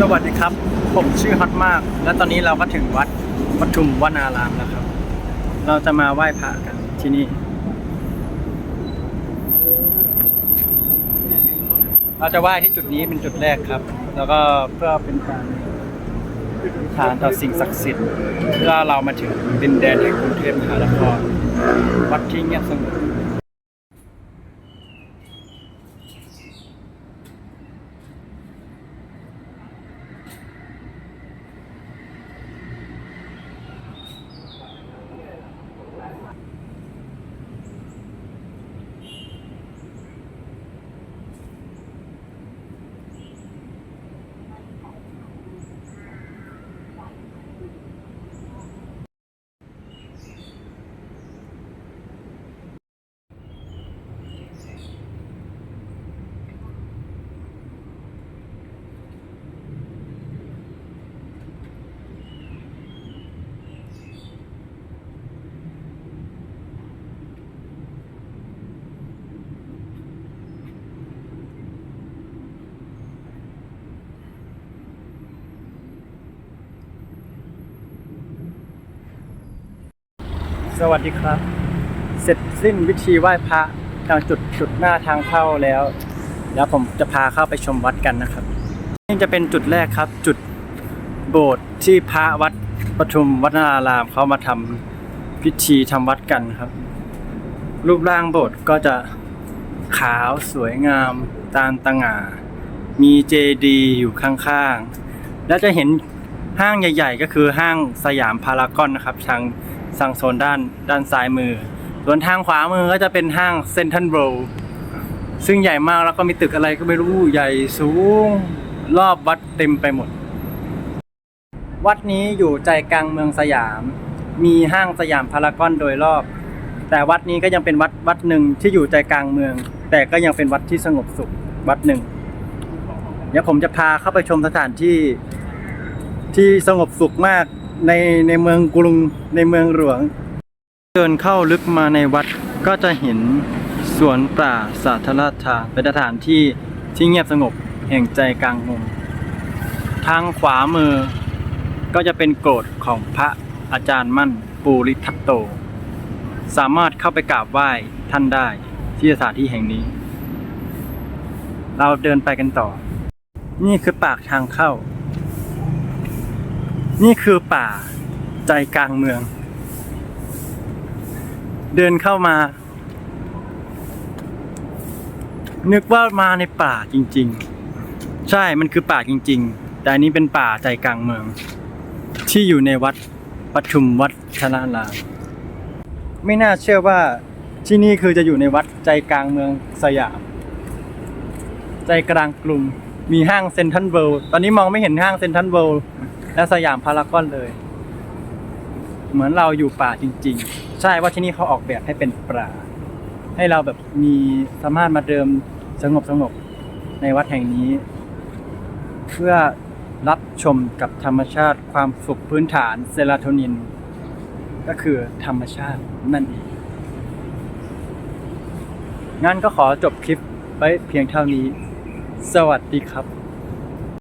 สวัสดีครับ ผมชื่อฮอตมาก และตอนนี้เราก็ถึงวัดปทุมวนารามแล้วครับ เราจะมาไหว้พระกันที่นี่ เราจะไหว้ที่จุดนี้เป็นจุดแรกครับ แล้วก็เพื่อเป็นการทานต่อสิ่งศักดิ์สิทธิ์เพื่อเรามาถึงดินแดนแห่งกรุงเทพมหานครวัดที่เงียบสงบ สวัสดีครับ เสร็จสิ้นพิธีไหว้พระทางจุดจุดหน้าทางเข้าแล้ว แล้วผมจะพาเข้าไปชมวัดกันนะครับ นี่จะเป็นจุดแรกครับ จุดโบสถ์ที่พระวัดปทุมวัฒนารามเขามาทำพิธีทำวัดกันครับ รูปร่างโบสถ์ก็จะขาวสวยงามตามตง่ามีเจดีย์อยู่ข้างๆ แล้วจะเห็นห้างใหญ่ ๆ ก็คือห้างสยามพารากอนนะครับ ทาง ทางโซนด้านด้านซ้ายมือ ส่วนทางขวามือก็จะเป็นห้างเซนทันโรซึ่งใหญ่มากแล้วก็มีตึกอะไรก็ไม่รู้ใหญ่สูง รอบวัดเต็มไปหมด วัดนี้อยู่ใจกลางเมืองสยาม มีห้างสยามพารากอนโดยรอบ แต่วัดนี้ก็ยังเป็นวัดวัดหนึ่งที่อยู่ใจกลางเมือง แต่ก็ยังเป็นวัดที่สงบสุขวัดหนึ่งเดี๋ยวผมจะพาเข้าไปชมสถานที่ที่สงบสุขมาก ในในเมืองกรุงในเมืองหลวง เดินเข้าลึกมาในวัดก็จะเห็นสวนป่าสาธารณทานเป็นสถานที่ที่เงียบสงบแห่งใจกลางเมืองทางขวามือก็จะเป็นโกรธของพระอาจารย์มั่นปูริทัตโต สามารถเข้าไปกราบไหว้ท่านได้ที่สถานที่แห่งนี้ เราเดินไปกันต่อ นี่คือปากทางเข้า นี่คือป่าใจกลางเมือง เดินเข้ามา นึกว่ามาในป่าจริง ๆ ใช่มันคือป่าจริง ๆ แต่อันนี้เป็นป่าใจกลางเมือง ที่อยู่ในวัดปทุมวัดชนารามไม่น่าเชื่อว่าที่นี่คือจะอยู่ในวัดใจกลางเมืองสยาม ใจกลางกรุงมีห้างเซนทัลเวิลด์ตอนนี้มองไม่เห็นห้างเซนทัลเวิลด์ และสยามพารากอนเลย เหมือนเราอยู่ป่าจริง ๆ ใช่ว่าที่นี่เขาออกแบบให้เป็นป่า ให้เราแบบมีสามารถมาเดิมสงบสงบในวัดแห่งนี้ เพื่อรับชมกับธรรมชาติความสุขพื้นฐานเซโรโทนิน ก็คือธรรมชาตินั่นเองงั้นก็ขอจบคลิปไว้เพียงเท่านี้ สวัสดีครับ